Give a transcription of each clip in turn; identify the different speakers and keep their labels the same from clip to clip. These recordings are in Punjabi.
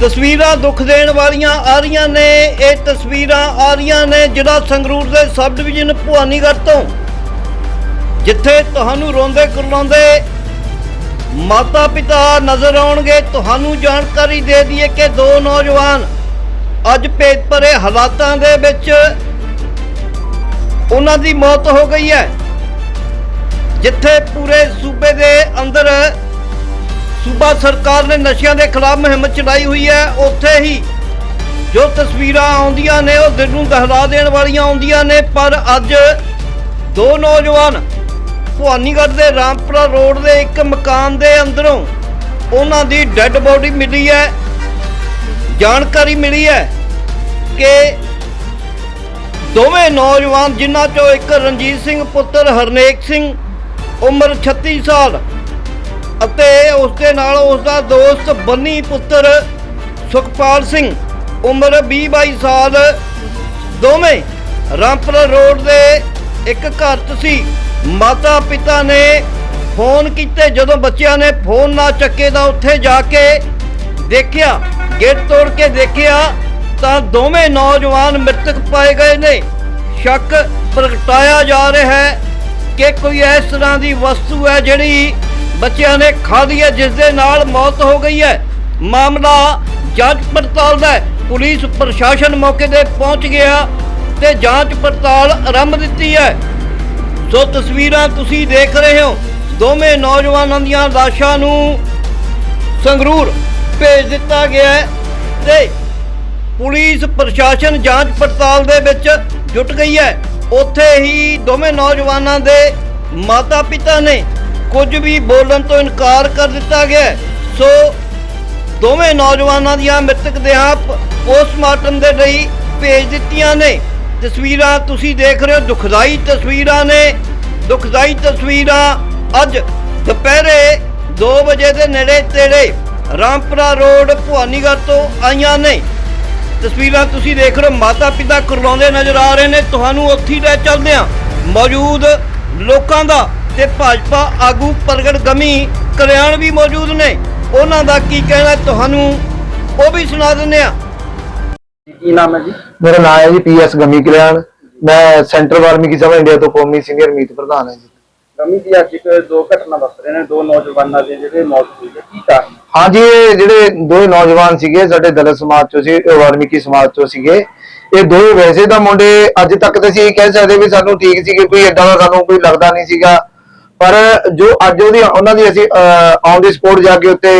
Speaker 1: ਤਸਵੀਰਾਂ ਦੁੱਖ ਦੇਣ ਵਾਲੀਆਂ ਆ ਰਹੀਆਂ ਨੇ। ਇਹ ਤਸਵੀਰਾਂ ਆ ਰਹੀਆਂ ਨੇ ਜਿਹੜਾ ਸੰਗਰੂਰ ਦੇ ਸਬ ਡਿਵੀਜ਼ਨ ਭਵਾਨੀਗੜ੍ਹ ਤੋਂ। ਜਿੱਥੇ ਤੁਹਾਨੂੰ ਰੋਂਦੇ ਕੁਰਲਾਉਂਦੇ ਮਾਤਾ ਪਿਤਾ ਨਜ਼ਰ ਆਉਣਗੇ। ਤੁਹਾਨੂੰ ਜਾਣਕਾਰੀ ਦੇ ਦਈਏ ਕਿ ਦੋ ਨੌਜਵਾਨ ਅੱਜ ਭੇਦ ਭਰੇ ਹਾਲਾਤਾਂ ਦੇ ਵਿੱਚ ਉਹਨਾਂ ਦੀ ਮੌਤ ਹੋ ਗਈ ਹੈ। ਜਿੱਥੇ ਪੂਰੇ ਸੂਬੇ ਦੇ ਅੰਦਰ ਸੂਬਾ ਸਰਕਾਰ ਨੇ ਨਸ਼ਿਆਂ ਦੇ ਖਿਲਾਫ ਮੁਹਿੰਮ ਚਲਾਈ ਹੋਈ ਹੈ। ਉੱਥੇ ਹੀ ਜੋ ਤਸਵੀਰਾਂ ਆਉਂਦੀਆਂ ਨੇ, ਉਹ ਦਿਲ ਨੂੰ ਦਹਿਲਾ ਦੇਣ ਵਾਲੀਆਂ ਆਉਂਦੀਆਂ ਨੇ। ਪਰ ਅੱਜ ਦੋ ਨੌਜਵਾਨ ਭਵਾਨੀਗੜ੍ਹ ਦੇ ਰਾਮਪੁਰਾ ਰੋਡ ਦੇ ਇੱਕ ਮਕਾਨ ਦੇ ਅੰਦਰੋਂ ਉਹਨਾਂ ਦੀ ਡੈੱਡ ਬੋਡੀ ਮਿਲੀ ਹੈ। ਜਾਣਕਾਰੀ ਮਿਲੀ ਹੈ ਕਿ ਦੋਵੇਂ ਨੌਜਵਾਨ, ਜਿਨ੍ਹਾਂ ਚੋਂ ਇੱਕ ਰਣਜੀਤ ਸਿੰਘ, ਪੁੱਤਰ ਹਰਨੇਕ ਸਿੰਘ, ਉਮਰ 36 ਸਾਲ ਅਤੇ ਉਸ ਦੇ ਨਾਲ ਉਸ ਦਾ ਦੋਸਤ ਬੰਨੀ ਪੁੱਤਰ ਸੁਖਪਾਲ ਸਿੰਘ, ਉਮਰ 20-22 ਸਾਲ, ਦੋਵੇਂ ਰਾਮਪੁਰ ਰੋਡ ਦੇ ਇੱਕ ਘਰ 'ਚ ਸੀ। ਮਾਤਾ ਪਿਤਾ ਨੇ ਫੋਨ ਕੀਤੇ। ਜਦੋਂ ਬੱਚਿਆਂ ਨੇ ਫੋਨ ਨਾ ਚੱਕੇ ਤਾਂ ਉੱਥੇ ਜਾ ਕੇ ਦੇਖਿਆ, ਗੇਟ ਤੋੜ ਕੇ ਦੇਖਿਆ ਤਾਂ ਦੋਵੇਂ ਨੌਜਵਾਨ ਮ੍ਰਿਤਕ ਪਾਏ ਗਏ ਨੇ। ਸ਼ੱਕ ਪ੍ਰਗਟਾਇਆ ਜਾ ਰਿਹਾ ਹੈ ਕਿ ਕੋਈ ਇਸ ਤਰ੍ਹਾਂ ਦੀ ਵਸਤੂ ਹੈ ਜਿਹੜੀ ਬੱਚਿਆਂ ਨੇ ਖਾਧੀ ਹੈ ਜਿਸ ਦੇ ਨਾਲ ਮੌਤ ਹੋ ਗਈ ਹੈ। ਮਾਮਲਾ ਜਾਂਚ ਪੜਤਾਲ ਦਾ ਹੈ। ਪੁਲਿਸ ਪ੍ਰਸ਼ਾਸਨ ਮੌਕੇ ਤੇ ਪਹੁੰਚ ਗਿਆ ਤੇ ਜਾਂਚ ਪੜਤਾਲ ਆਰੰਭ ਦਿੱਤੀ ਹੈ। ਸੋ ਤਸਵੀਰਾਂ ਤੁਸੀਂ ਦੇਖ ਰਹੇ ਹੋ। ਦੋਵੇਂ ਨੌਜਵਾਨਾਂ ਦੀਆਂ ਲਾਸ਼ਾਂ ਨੂੰ ਸੰਗਰੂਰ ਭੇਜ ਦਿੱਤਾ ਗਿਆ ਹੈ ਤੇ ਪੁਲਿਸ ਪ੍ਰਸ਼ਾਸਨ ਜਾਂਚ ਪੜਤਾਲ ਦੇ ਵਿੱਚ ਜੁਟ ਗਈ ਹੈ। ਉੱਥੇ ਹੀ ਦੋਵੇਂ ਨੌਜਵਾਨਾਂ ਦੇ ਮਾਤਾ ਪਿਤਾ ਨੇ ਕੁਝ ਵੀ ਬੋਲਣ ਤੋਂ ਇਨਕਾਰ ਕਰ ਦਿੱਤਾ ਗਿਆ ਸੋ ਦੋਵੇਂ ਨੌਜਵਾਨਾਂ ਦੀਆਂ ਮ੍ਰਿਤਕ ਦੇਹਾਂ ਪੋਸਟਮਾਰਟਮ ਦੇ ਲਈ ਭੇਜ ਦਿੱਤੀਆਂ ਨੇ। ਤਸਵੀਰਾਂ ਤੁਸੀਂ ਦੇਖ ਰਹੇ ਹੋ। ਦੁਖਦਾਈ ਤਸਵੀਰਾਂ ਨੇ। ਦੁਖਦਾਈ ਤਸਵੀਰਾਂ ਅੱਜ ਦੁਪਹਿਰੇ 2 ਵਜੇ ਦੇ ਨੇੜੇ ਤੇੜੇ ਰਾਮਪੁਰਾ ਰੋਡ ਭਵਾਨੀਗੜ੍ਹ ਤੋਂ ਆਈਆਂ ਨੇ। ਤਸਵੀਰਾਂ ਤੁਸੀਂ ਦੇਖ ਰਹੇ ਹੋ। ਮਾਤਾ ਪਿਤਾ ਕੁਰਲਾਉਂਦੇ ਨਜ਼ਰ ਆ ਰਹੇ ਨੇ। ਤੁਹਾਨੂੰ ਉੱਥੇ ਲੈ ਚੱਲਦੇ ਆ ਮੌਜੂਦ ਲੋਕਾਂ ਦਾ ਤੇ ਭਾਜਪਾ ਆਗੂ ਪ੍ਰਗਟ ਗਮੀ ਕਲਿਆਣ ਵੀ ਮੌਜੂਦ ਨੇ। ਉਹਨਾਂ ਦਾ ਕੀ ਕਹਿਣਾ ਤੁਹਾਨੂੰ? ਉਹ ਵੀ ਸੁਣਾ ਦਿੰਦੇ ਆ
Speaker 2: ਕੀ ਨਾਮ ਹੈ ਜੀ?
Speaker 3: ਮੇਰਾ ਨਾਮ ਹੈ ਜੀ ਪੀਐਸ ਗਮੀ ਕਲਿਆਣ। ਮੈਂ ਸੈਂਟਰ ਵਾਲਮੀਕੀ ਸਭਾ ਇੰਡੀਆ ਤੋਂ ਕੌਮੀ ਸੀਨੀਅਰ ਮੀਤ ਪ੍ਰਧਾਨ ਹਾਂ ਜੀ।
Speaker 2: ਗਮੀ ਜੀ ਅੱਜ ਇੱਕ ਦੋ ਘਟਨਾ ਵਾਪਰ ਰਹੇ ਨੇ ਦੋ ਨੌਜਵਾਨਾਂ ਦੇ ਜਿਹੜੇ ਮੌਤ ਹੋਈ ਹੈ। ਕੀ ਕਾਰਨ?
Speaker 3: ਹਾਂਜੀ ਇਹ ਜਿਹੜੇ ਦੋ ਨੌਜਵਾਨ ਸੀਗੇ ਸਾਡੇ ਦਲਿਤ ਸਮਾਜ ਚੋਂ ਸੀ ਇਹ ਵਾਲਮੀਕੀ ਸਮਾਜ ਚੋਂ ਸੀਗੇ। ਇਹ ਦੋ ਵੈਸੇ ਤਾਂ ਮੁੰਡੇ ਅੱਜ ਤੱਕ ਤਾਂ ਅਸੀਂ ਇਹ ਕਹਿ ਸਕਦੇ ਵੀ ਸਾਨੂੰ ਠੀਕ ਸੀਗੇ ਕੋਈ ਏਦਾਂ ਦਾ ਸਾਨੂੰ ਕੋਈ ਲੱਗਦਾ ਨਹੀਂ ਸੀਗਾ। ਪਰ ਜੋ ਅੱਜ ਉਹਦੀ ਉਹਨਾਂ ਦੀ ਅਸੀਂ ਔਨ ਦੀ ਸਪੋਰਟ ਜਾ ਕੇ ਉੱਤੇ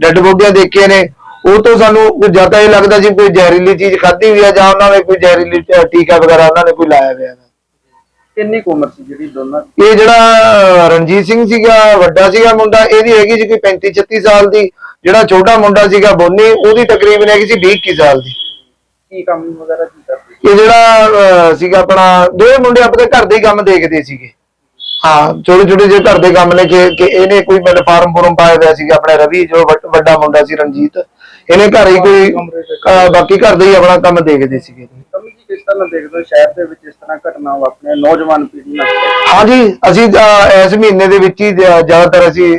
Speaker 3: ਡੈੱਡ ਬੋਡੀਆਂ ਦੇਖੀਆਂ ਨੇ ਉਹ ਤੋਂ ਸਾਨੂੰ ਕੁਝ ਜ਼ਿਆਦਾ ਇਹ ਲੱਗਦਾ ਸੀ ਕੋਈ ਜ਼ਹਿਰੀਲੀ ਚੀਜ਼ ਖਾਧੀ ਹੋਈ ਆ ਜਾਂ ਉਹਨਾਂ ਨੇ ਕੋਈ ਜ਼ਹਿਰੀਲੀ ਟੀਕਾ ਵਗੈਰਾ ਉਹਨਾਂ ਨੇ ਕੋਈ ਲਾਇਆ ਹੋਇਆ। ਹੈ
Speaker 2: ਕਿੰਨੀ ਉਮਰ ਸੀ ਜਿਹੜੀ ਦੋਨਾਂ
Speaker 3: ਇਹ ਜਿਹੜਾ ਰਣਜੀਤ ਸਿੰਘ ਸੀਗਾ ਵੱਡਾ ਸੀਗਾ ਮੁੰਡਾ ਇਹਦੀ ਹੈਗੀ ਸੀ ਕੋਈ 35 36 ਸਾਲ ਦੀ। ਜਿਹੜਾ ਛੋਟਾ ਮੁੰਡਾ ਸੀਗਾ ਬੋਨੀ ਉਹਦੀ ਤਕਰੀਬਨ ਹੈਗੀ ਸੀ 20 21 ਸਾਲ ਦੀ।
Speaker 2: ਕੀ ਕੰਮ ਵਗੈਰਾ ਕੀ ਕਰਦੇ?
Speaker 3: ਇਹ ਜਿਹੜਾ ਸੀਗਾ ਆਪਣਾ ਦੋਵੇਂ ਮੁੰਡੇ ਆਪਣੇ ਘਰ ਦੇ ਹੀ ਕੰਮ ਦੇਖਦੇ ਸੀਗੇ। ਹਾਂ ਛੋਟੇ ਛੋਟੇ ਜਿਹੇ ਘਰ ਦੇ ਕੰਮ ਨੇ ਕਿ ਕਿ ਇਹਨੇ ਕੋਈ ਮਿਲ ਫਾਰਮ ਫੋਰਮ ਪਾਇਆ ਹੋਇਆ ਸੀਗਾ ਆਪਣੇ ਰਵੀ ਜੋ ਵੱਡ- ਵੱਡਾ ਮੁੰਡਾ ਸੀ ਰਣਜੀਤ ਇਹਨੇ ਘਰ ਹੀ ਕੋਈ ਅਹ, ਬਾਕੀ ਘਰ ਦੇ ਹੀ ਆਪਣਾ ਕੰਮ ਦੇਖਦੇ ਸੀਗੇ।
Speaker 2: ਗਮੀ ਜੀ ਕਿਸ ਤਰ੍ਹਾਂ ਦੇਖਦੇ ਹੋ ਸ਼ਹਿਰ ਦੇ ਵਿੱਚ ਇਸ ਤਰ੍ਹਾਂ ਘਟਨਾ ਵਾਪਰੀਆਂ ਨੌਜਵਾਨ ਪੀੜ੍ਹੀ ਨਾਲ?
Speaker 3: ਹਾਂਜੀ ਅਸੀਂ ਇਸ ਮਹੀਨੇ ਦੇ ਵਿੱਚ ਹੀ ਜ਼ਿਆ- ਜ਼ਿਆਦਾਤਰ ਅਸੀਂ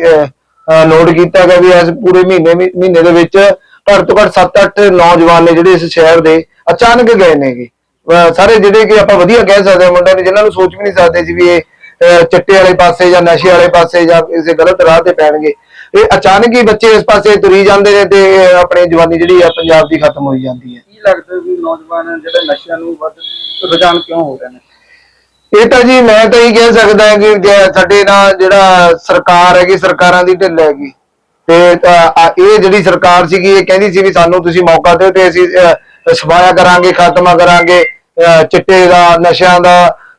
Speaker 3: ਨੋਟ ਕੀਤਾ ਗਿਆ ਵੀ ਇਸ ਪੂਰੇ ਮਹੀਨੇ ਮਹੀ- ਮਹੀਨੇ ਦੇ ਵਿੱਚ ਘੱਟ ਤੋਂ ਘੱਟ 7-8 ਨੌਜਵਾਨ ਨੇ ਜਿਹੜੇ ਇਸ ਸ਼ਹਿਰ ਦੇ ਅਚਾਨਕ ਗਏ ਨੇਗੇ। ਅਹ ਸਾਰੇ ਜਿਹੜੇ ਕਿ ਆਪਾਂ ਵਧੀਆ ਕਹਿ ਸਕਦੇ ਹਾਂ ਮੁੰਡਿਆਂ ਨੇ ਜਿਨ੍ਹਾਂ ਨੂੰ ਸੋਚ ਵੀ ਨਹੀਂ ਸਕਦੇ ਸੀ ਵੀ ਇਹ ਚਿੱਟੇ ਵਾਲੇ ਪਾਸੇ ਜਾਂ ਨਸ਼ੇ ਵਾਲੇ ਪਾਸੇ ਜਾਂ ਕਿਸੇ ਗਲਤ ਰਾਹ ਤੇ ਪੈਣਗੇ। ਇਹ ਅਚਾਨਕ ਹੀ ਬੱਚੇ ਇਸ ਪਾਸੇ ਤੁਰੀ ਜਾਂਦੇ ਨੇ ਤੇ ਆਪਣੀ ਜਵਾਨੀ ਜਿਹੜੀ ਆ ਪੰਜਾਬ ਦੀ ਖਤਮ ਹੋਈ ਜਾਂਦੀ ਹੈ।
Speaker 2: ਕੀ ਲੱਗਦਾ ਵੀ ਨੌਜਵਾਨ ਜਿਹੜੇ ਨਸ਼ਿਆਂ ਨੂੰ ਵੱਧ ਰੁਝਾਨ ਕਿਉਂ ਹੋ ਰਹੇ ਨੇ?
Speaker 3: ਇਹ ਤਾਂ ਜੀ ਮੈਂ ਤਾਂ ਇਹ ਕਹਿ ਸਕਦਾ ਕਿ ਸਾਡੇ ਨਾਲ ਜਿਹੜਾ ਸਰਕਾਰ ਹੈਗੀ ਸਰਕਾਰਾਂ ਦੀ ਢਿੱਲ ਹੈਗੀ। ਤੇ ਇਹ ਜਿਹੜੀ ਸਰਕਾਰ ਸੀਗੀ ਇਹ ਕਹਿੰਦੀ ਸੀ ਵੀ ਸਾਨੂੰ ਤੁਸੀਂ ਮੌਕਾ ਦਿਓ ਤੇ ਅਸੀਂ ਸਫਾਇਆ ਕਰਾਂਗੇ ਖਾਤਮਾ ਕਰਾਂਗੇ ਚਿੱਟੇ ਦਾ ਨਸ਼ਿਆਂ ਦਾ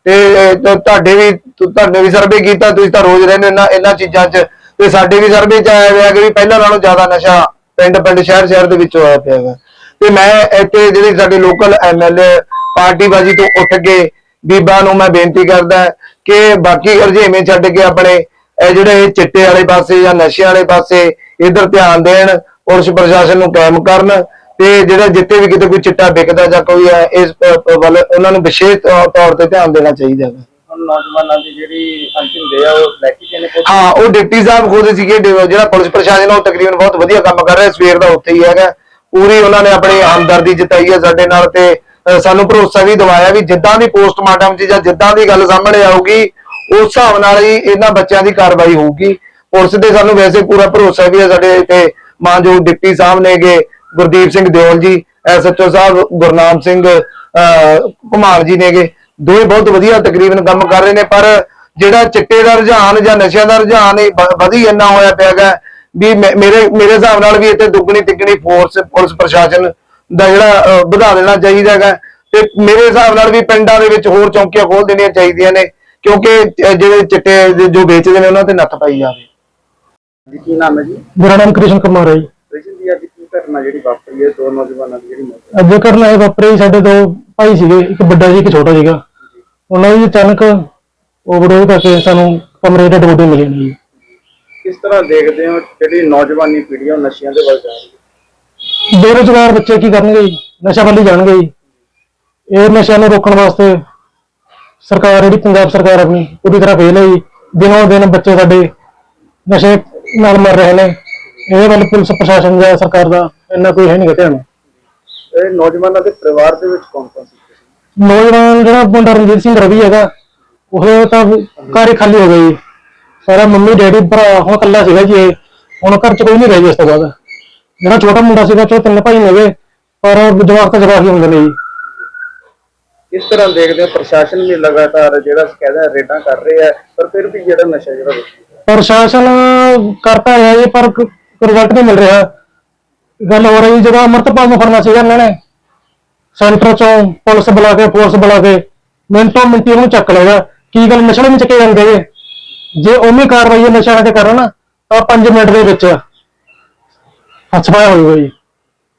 Speaker 3: ਤੇ ਤੁਹਾਡੇ ਵੀ ਤੁ- ਵੀ ਸਰਵੇ ਕੀਤਾ, ਤੁਸੀਂ ਤਾਂ ਰੋਜ਼ ਰਹਿੰਦੇ ਹੋ ਇਹਨਾਂ ਚੀਜ਼ਾਂ 'ਚ। ਤੇ ਸਾਡੇ ਵੀ ਸਰਵੇ 'ਚ ਆਇਆ ਹੋਇਆ ਕਿ ਪਹਿਲਾਂ ਨਾਲੋਂ ਜ਼ਿਆਦਾ ਨਸ਼ਾ ਪਿੰਡ ਪਿੰਡ, ਸ਼ਹਿਰ ਸ਼ਹਿਰ ਦੇ ਵਿੱਚ ਹੋਇਆ ਪਿਆ ਹੈਗਾ। ਤੇ ਮੈਂ ਇੱਥੇ ਜਿਹੜੇ ਸਾਡੇ ਲੋਕਲ ਐਮਐਲਏ ਪਾਰਟੀਬਾਜ਼ੀ ਤੋਂ ਉੱਠ ਕੇ ਬੀਬਾ ਨੂੰ ਮੈਂ ਬੇਨਤੀ ਕਰਦਾ ਕਿ ਬਾਕੀ ਰੁਝੇਵੇਂ ਛੱਡ ਕੇ ਆਪਣੇ, ਇਹ ਜਿਹੜੇ ਇਹ ਚਿੱਟੇ ਵਾਲੇ ਪਾਸੇ ਜਾਂ ਨਸ਼ੇ ਵਾਲੇ ਪਾਸੇ ਇਧਰ ਧਿਆਨ ਦੇਣ, ਪੁਲਿਸ ਪ੍ਰਸ਼ਾਸਨ ਨੂੰ ਕਾਇਮ ਕਰਨ ਤੇ ਜਿਹੜਾ ਜਿੱਥੇ ਵੀ ਕਿਤੇ ਕੋਈ ਚਿੱਟਾ ਵਿਕਦਾ ਜਾਂ ਕੋਈ ਹੈ ਇਸ ਵੱਲ ਉਹਨਾਂ ਨੂੰ ਵਿਸ਼ੇਸ਼ ਤੌਰ ਤੇ ਧਿਆਨ ਦੇਣਾ ਚਾਹੀਦਾ ਹੈ
Speaker 2: ਨੌਜਵਾਨਾਂ ਦੀ ਜਿਹੜੀ ਅੰਤਿਮ ਦੇ ਆ ਉਹ ਲੈ ਕੇ ਨੇ?
Speaker 3: ਹਾਂ ਉਹ ਡਿਪਟੀ ਸਾਹਿਬ ਖੁਦ ਸੀਗੇ ਜਿਹੜਾ ਪੁਲਿਸ ਪ੍ਰਸ਼ਾਸਨ ਉਹ ਤਕਰੀਬਨ ਬਹੁਤ ਵਧੀਆ ਕੰਮ ਕਰ ਰਿਹਾ ਸਵੇਰ ਦਾ ਉੱਥੇ ਹੀ ਹੈਗਾ ਪੂਰੀ ਉਹਨਾਂ ਨੇ ਆਪਣੀ ਹਮਦਰਦੀ ਜਤਾਈ ਹੈ ਸਾਡੇ ਨਾਲ ਤੇ ਸਾਨੂੰ ਭਰੋਸਾ ਵੀ ਦਿਵਾਇਆ ਵੀ ਜਿੱਦਾਂ ਦੀ ਪੋਸਟਮਾਰਟਮ 'ਚ ਜਾਂ ਜਿੱਦਾਂ ਦੀ ਗੱਲ ਸਾਹਮਣੇ ਆਊਗੀ ਉਸ ਹਿਸਾਬ ਨਾਲ ਹੀ ਇਹਨਾਂ ਬੱਚਿਆਂ ਦੀ ਕਾਰਵਾਈ ਹੋਊਗੀ ਪੁਲਿਸ ਦੇ ਸਾਨੂੰ ਵੈਸੇ ਪੂਰਾ ਭਰੋਸਾ ਵੀ ਹੈ ਸਾਡੇ ਤੇ ਮਾਨਯੋਗ ਡਿਪਟੀ ਸਾਹਿਬ ਨੇਗੇ ਗੁਰਦੀਪ ਸਿੰਘ ਦਿਓਲ ਜੀ ਐਸਐਚਓ ਸਾਹਿਬ ਗੁਰਨਾਮ ਸਿੰਘ ਘੁਮਾਰ ਜੀ ਨੇਗੇ। ਦੋਵੇਂ ਬਹੁਤ ਵਧੀਆ ਤਕਰੀਬਨ ਕੰਮ ਕਰ ਰਹੇ ਨੇ ਪਰ ਜਿਹੜਾ ਚਿੱਟੇ ਦਾ ਰੁਝਾਨ ਜਾਂ ਨਸ਼ਿਆਂ ਦਾ ਰੁਝਾਨ ਵਧੀ ਇੰਨਾ ਹੋਇਆ ਪਿਆਗਾ ਵੀ ਮੇਰੇ ਮੇਰੇ ਹਿਸਾਬ ਨਾਲ ਵੀ ਇੱਥੇ ਦੁੱਗਣੀ ਤਿੱਗਣੀ ਫੋਰਸ ਪੁਲਿਸ ਪ੍ਰਸ਼ਾਸਨ ਦਾ ਜਿਹੜਾ ਵਧਾ ਦੇਣਾ ਚਾਹੀਦਾ ਹੈਗਾ ਤੇ ਮੇਰੇ ਹਿਸਾਬ ਨਾਲ ਵੀ ਪਿੰਡਾਂ ਦੇ ਵਿੱਚ ਹੋਰ ਚੌਂਕੀਆਂ ਖੋਲ ਦੇਣੀਆਂ ਚਾਹੀਦੀਆਂ ਨੇ ਕਿਉਂਕਿ ਜਿਹੜੇ ਚਿੱਟੇ ਜੋ ਵੇਚਦੇ ਨੇ ਉਹਨਾਂ ਤੇ ਨੱਥ ਪਾਈ ਜਾਵੇ।
Speaker 2: ਜੀ ਕੀ ਨਾਮ ਹੈ ਜੀ?
Speaker 4: ਮੇਰਾ ਨਾਮ ਕ੍ਰਿਸ਼ਨ ਕੁਮਾਰ ਹੈ ਜੀ।
Speaker 2: ਘਟਨਾ ਜਿਹੜੀ ਵਾਪਰੀ ਹੈ ਦੋ ਨੌਜਵਾਨਾਂ ਦੀ ਜਿਹੜੀ ਮੌਤ?
Speaker 4: ਅੱਜ ਕਰਨਾ ਇਹ ਵਾਪਰੇ ਸਾਡੇ ਦੋ ਭਾਈ ਸੀਗੇ ਇੱਕ ਵੱਡਾ ਜੀ ਇੱਕ ਛੋਟਾ ਸੀਗਾ। ਉਹਨਾਂ ਦੀ ਅਚਾਨਕ ਓਵਰਡੋਜ਼ ਕਰਕੇ ਸਾਨੂੰ ਕਮਰੇ ਦੇ ਡੋਡੇ ਮਿਲੇ। ਨੇ ਜੀ
Speaker 2: ਕਿਸ ਤਰ੍ਹਾਂ ਦੇਖਦੇ ਹੋ ਜਿਹੜੀ ਨੌਜਵਾਨੀ ਪੀੜ੍ਹੀ ਹੈ ਉਹ ਨਸ਼ਿਆਂ ਦੇ ਵੱਲ ਜਾ ਰਹੀ ਹੈ?
Speaker 4: ਬੇਰੁਜ਼ਗਾਰ ਬੱਚੇ ਕੀ ਕਰਨਗੇ ਜੀ? ਨਸ਼ਾ ਵੱਲ ਹੀ ਜਾਣਗੇ ਜੀ। ਇਹ ਨਸ਼ਿਆਂ ਨੂੰ ਰੋਕਣ ਵਾਸਤੇ ਸਰਕਾਰ ਜਿਹੜੀ ਪੰਜਾਬ ਸਰਕਾਰ ਆਪਣੀ ਪੂਰੀ ਤਰ੍ਹਾਂ ਫੇਲ ਹੈ ਜੀ। ਦਿਨੋਂ ਦਿਨ ਬੱਚੇ ਸਾਡੇ ਨਸ਼ੇ ਨਾਲ ਮਰ ਰਹੇ ਨੇ। ਇਹਦੇ ਵੱਲ ਪੁਲਿਸ ਪ੍ਰਸ਼ਾਸਨ ਜਾਂ ਸਰਕਾਰ ਦਾ ਇੰਨਾ ਕੋਈ ਹੈ ਨਹੀਂ ਧਿਆਨ
Speaker 2: ਇਹ ਨੌਜਵਾਨਾਂ ਦੇ ਪਰਿਵਾਰ ਦੇ ਵਿੱਚ ਕੌਣ ਕੌਣ ਸੀ?
Speaker 4: ਨੌਜਵਾਨ ਜਿਹੜਾ ਮੁੰਡਾ ਰਣਜੀਤ ਸਿੰਘ ਰਵੀ ਹੈਗਾ ਉਹ ਤਾਂ ਘਰ ਹੀ ਖਾਲੀ ਹੋ ਗਿਆ ਜੀ। ਸਾਰਾ ਮੰਮੀ ਡੈਡੀ ਭਰਾ ਹੁਣ ਇਕੱਲਾ ਸੀਗਾ ਜੀ ਇਹ। ਹੁਣ ਘਰ ਚ ਕੋਈ ਨਹੀਂ ਰਹਿ ਗਿਆ ਇਸ ਤੋਂ ਬਾਅਦ। ਜਿਹੜਾ ਛੋਟਾ ਮੁੰਡਾ ਸੀਗਾ ਚੋ ਤਿੰਨ ਭਾਈ ਨੇਗੇ ਪਰ ਜਵਾਕ ਤਾਂ ਜਵਾਕ ਹੀ ਹੁੰਦੇ ਨੇ ਜੀ।
Speaker 2: ਕਿਸ ਤਰ੍ਹਾਂ ਦੇਖਦੇ ਹੋ ਪ੍ਰਸ਼ਾਸਨ ਵੀ ਲਗਾਤਾਰ ਜਿਹੜਾ ਕਹਿੰਦਾ ਰੇਡਾਂ ਕਰ ਰਿਹਾ ਹੈ ਪਰ ਫਿਰ ਵੀ ਜਿਹੜਾ ਨਸ਼ਾ ਜਿਹੜਾ।
Speaker 4: ਪ੍ਰਸ਼ਾਸਨ ਕਰਤਾ ਹੈ ਜੀ ਪਰ ਰਿਜ਼ਲਟ ਨਹੀਂ ਮਿਲ ਰਿਹਾ। ਗੱਲ ਹੋ ਰਹੀ ਜਦੋਂ ਅਮਰਤਪਾਲ ਨੂੰ ਫੜਨਾ ਸੀਗਾ ਇਹਨਾਂ ਨੇ। ਸੈਂਟਰ ਚੋਂ ਪੁਲਿਸ ਬੁਲਾ ਕੇ ਫੋਰਸ ਬੁਲਾ ਕੇ ਮਿੰਟੋ ਮਿੰਟੀ ਉਹਨੂੰ ਚੱਕ ਲਏਗਾ। ਕੀ ਗੱਲ ਨਸ਼ਾ ਨਹੀਂ ਚੱਕੇ ਜਾਂਦੇ ਜੀ ਜੇ ਉਵੇਂ ਕਾਰਵਾਈ ਇਹ ਨਸ਼ਾ ਤੇ ਕਰਨ ਤਾਂ 5 ਮਿੰਟ ਦੇ ਵਿੱਚ ਹੱਥ ਪਾਇਆ ਹੋਊਗਾ ਜੀ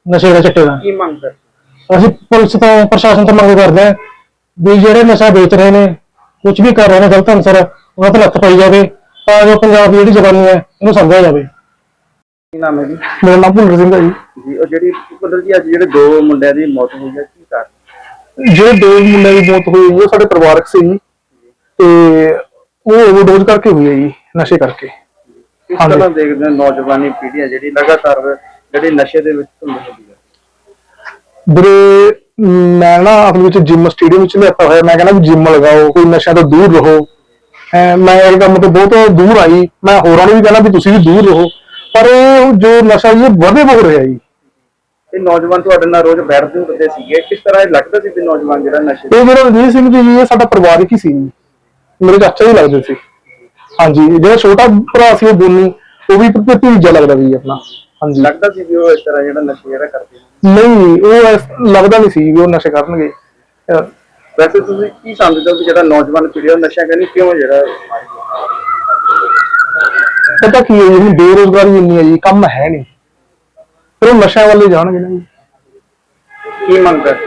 Speaker 4: ਨਸ਼ੇ ਦਾ ਚੱਟੇ ਦਾ
Speaker 2: ਕੀ ਮੰਗ ਕਰ
Speaker 4: ਅਸੀਂ ਪੁਲਿਸ ਤੋਂ ਪ੍ਰਸ਼ਾਸਨ ਤੋਂ ਮੰਗ ਕਰਦੇ ਹਾਂ ਵੀ ਜਿਹੜੇ ਨਸ਼ਾ ਵੇਚ ਰਹੇ ਨੇ ਕੁਝ ਵੀ ਕਰ ਰਹੇ ਨੇ ਗਲਤ ਅਨਸਰ ਉਹਨਾਂ ਤੇ ਲੱਤ ਪਾਈ ਜਾਵੇ ਤਾਂ ਜੋ ਪੰਜਾਬ ਦੀ ਜਿਹੜੀ ਜਵਾਨੀ ਹੈ ਇਹਨੂੰ ਸਮਝਿਆ ਜਾਵੇ।
Speaker 2: ਕੀ ਨਾਮ ਹੈ ਜੀ?
Speaker 4: ਮੇਰਾ ਨਾਮ ਭੁੱਲਰ ਸਿੰਘ ਹੈ ਜੀ।
Speaker 2: ਜੀ ਉਹ ਜਿਹੜੀ ਕੁਦਰ ਜੀ ਅੱਜ ਜਿਹੜੇ ਦੋ ਮੁੰਡਿਆਂ ਦੀ ਮੌਤ ਹੋਈ ਹੈ ਕੀ ਕਾਰਨ?
Speaker 4: ਜਿਹੜੇ ਦੋ ਮੁੰਡਿਆਂ ਦੀ ਮੌਤ ਹੋਈ ਉਹ ਸਾਡੇ ਪਰਿਵਾਰਕ ਸੀ ਜੀ। ਤੇ ਉਹ ਓਵਰਡੋਜ਼ ਕਰਕੇ ਹੋਈ ਹੈ ਜੀ ਨਸ਼ੇ ਕਰਕੇ।
Speaker 2: ਕਿਸ
Speaker 4: ਹਾਂਜੀ।
Speaker 2: ਤਰ੍ਹਾਂ ਦੇਖਦੇ ਹੋ ਨੌਜਵਾਨੀ ਪੀੜ੍ਹੀ ਹੈ ਜਿਹੜੀ ਲਗਾਤਾਰ ਜਿਹੜੀ ਨਸ਼ੇ ਦੇ ਵਿੱਚ ਧੁੰਦ ਹੁੰਦੀ ਹੈ।
Speaker 4: ਵੀਰੇ ਮੈਂ ਨਾ ਅਸਲ ਵਿੱਚ ਜਿਮ ਸਟੇਡੀਅਮ ਵਿੱਚ ਲਿਆਤਾ ਹੋਇਆ। ਮੈਂ ਕਹਿੰਦਾ ਜਿਮ ਲਗਾਓ ਕੋਈ ਨਸ਼ਿਆਂ ਤੋਂ ਦੂਰ ਰਹੋ। ਮੈਂ ਇਹ ਕੰਮ ਤੋਂ ਬਹੁਤ ਦੂਰ ਆਈ। ਮੈਂ ਹੋਰਾਂ ਨੂੰ ਵੀ ਕਹਿੰਦਾ ਵੀ ਤੁਸੀਂ ਵੀ ਦੂਰ ਰਹੋ। ਪਰ ਇਹ ਜੋ ਨਸ਼ਾ ਇਹ ਵਧੇ ਬਹੁਤ ਰਿਹਾ ਜੀ।
Speaker 2: ਇਹ ਨੌਜਵਾਨ ਤੁਹਾਡੇ ਨਾਲ ਰੋਜ਼ ਬੈਠਦੇ ਹੁੰਦੇ ਸੀਗੇ ਕਿਸ ਤਰ੍ਹਾਂ ਇਹ ਲੱਗਦਾ ਸੀ ਵੀ ਨੌਜਵਾਨ ਜਿਹੜਾ ਨਸ਼ੇ
Speaker 4: ਇਹ ਮੇਰਾ ਰਣਜੀਤ ਸਿੰਘ ਜੀ ਇਹ ਸਾਡਾ ਪਰਿਵਾਰਕ ਹੀ ਸੀ ਜੀ। ਮੇਰੇ ਚਾਚਾ ਜੀ ਲੱਗਦੇ ਸੀ। ਹਾਂਜੀ ਜਿਹੜਾ ਛੋਟਾ ਭਰਾ ਸੀ ਉਹ ਬੋਨੀ ਉਹ ਵੀ ਭਤੀਜਾ ਲੱਗਦਾ ਸੀ ਆਪਣਾ। ਹਾਂਜੀ।
Speaker 2: ਲੱਗਦਾ ਸੀ ਵੀ ਉਹ ਇਸ ਤਰ੍ਹਾਂ ਜਿਹੜਾ ਨਸ਼ੇ ਜਿਹੜਾ ਕਰਦੇ
Speaker 4: ਨਹੀਂ ਉਹ ਐਸ- ਲੱਗਦਾ ਨਹੀਂ ਸੀ ਵੀ ਉਹ ਨਸ਼ੇ ਕਰਨਗੇ। ਅਹ
Speaker 2: ਵੈਸੇ ਤੁਸੀਂ ਕੀ ਸਮਝਦੇ ਹੋ ਕਿ ਜਿਹੜਾ ਨੌਜਵਾਨ ਪੀੜ੍ਹੀ ਹੈ ਉਹ ਨਸ਼ਾ ਕਰਨੀ ਕਿਉਂ ਜਿਹੜਾ ਹੈ?
Speaker 4: ਪਤਾ ਕੀ ਹੈ ਜੀ ਬੇਰੋਜ਼ਗਾਰੀ ਇੰਨੀ ਹੈ ਜੀ ਕੰਮ ਹੈ ਨਹੀਂ। ਫਿਰ ਉਹ ਨਸ਼ਿਆਂ ਵੱਲ ਹੀ ਜਾਣਗੇ ਨਾ ਜੀ।
Speaker 2: ਕੀ ਮੰਗ ਕਰਦੇ?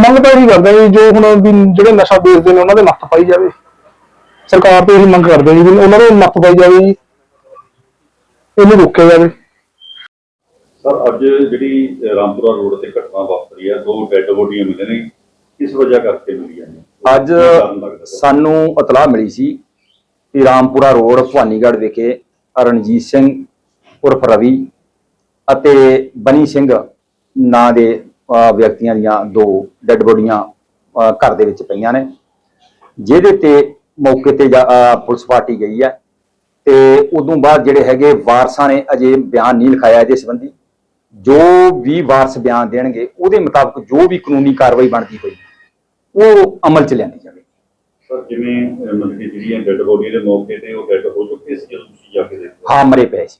Speaker 4: ਮੰਗ ਤਾਂ ਇਹੀ ਕਰਦਾ ਜੀ ਜੋ ਹੁਣ ਵੀ ਜਿਹੜੇ ਨਸ਼ਾ ਵੇਚਦੇ ਨੇ ਉਹਨਾਂ ਦੇ ਨੱਥ ਪਾਈ ਜਾਵੇ। ਸਰਕਾਰ ਤੋਂ ਇਹੀ ਮੰਗ ਕਰਦੇ ਜੀ ਵੀ ਉਹਨਾਂ ਦੇ ਨੱਥ ਪਾਈ ਜਾਵੇ ਜੀ। ਇਹਨੂੰ ਰੋਕਿਆ ਜਾਵੇ।
Speaker 5: ਸਰ ਅੱਜ ਜਿਹੜੀ ਰਾਮਪੁਰਾ ਰੋਡ ਤੇ ਘਟਨਾ ਵਾਪਰੀ ਹੈ ਦੋ ਡੈੱਡ ਬੋਡੀਆਂ ਮਿਲੀਆਂ ਨੇ। ਕਿਸ ਵਜ੍ਹਾ ਕਰਕੇ ਮਿਲੀਆਂ ਨੇ?
Speaker 6: ਅੱਜ? ਸਾਨੂੰ ਇਤਲਾਹ ਮਿਲੀ ਸੀ ਕਿ ਰਾਮਪੁਰਾ ਰੋਡ, ਭਵਾਨੀਗੜ੍ਹ ਵਿਖੇ ਰਣਜੀਤ ਸਿੰਘ ਉਰਫ ਰਵੀ ਅਤੇ ਬਨੀ ਸਿੰਘ ਨਾਂ ਦੇ ਵਿਅਕਤੀਆਂ ਦੀਆਂ ਦੋ ਡੈੱਡ ਬੋਡੀਆਂ ਘਰ ਦੇ ਵਿੱਚ ਪਈਆਂ ਨੇ, ਜਿਹਦੇ ਤੇ ਮੌਕੇ ਤੇ ਜਾ- ਪੁਲਿਸ ਪਾਰਟੀ ਗਈ ਹੈ ਤੇ ਉਦੋਂ ਬਾਅਦ ਜਿਹੜੇ ਹੈਗੇ ਵਾਰਸਾਂ ਨੇ ਅਜੇ ਬਿਆਨ ਨਹੀਂ ਲਿਖਾਇਆ ਇਹਦੇ ਸੰਬੰਧੀ। ਜੋ ਵੀ ਵਾਰਸ ਬਿਆਨ ਦੇਣਗੇ, ਉਹਦੇ ਮੁਤਾਬਕ ਜੋ ਵੀ ਕਾਨੂੰਨੀ ਕਾਰਵਾਈ ਬਣਦੀ ਹੋਈ, ਉਹ ਅਮਲ ਚ ਲਿਆਂਦੀ ਜਾਵੇ
Speaker 5: ਸਰ, ਜਿਵੇਂ ਮੰਤਰੀ ਮਤਲਬ ਕਿ ਜਿਹੜੀਆਂ ਡੈੱਡ ਬੋਡੀਆਂ ਦੇ ਮੌਕੇ ਤੇ ਉਹ ਡੈੱਡ ਹੋ ਚੁੱਕੇ ਸੀ, ਜਦੋਂ ਤੁਸੀਂ ਜਾ ਕੇ ਦੇਖੋ
Speaker 6: ਹਾਂ, ਮਰੇ ਪਏ ਸੀ।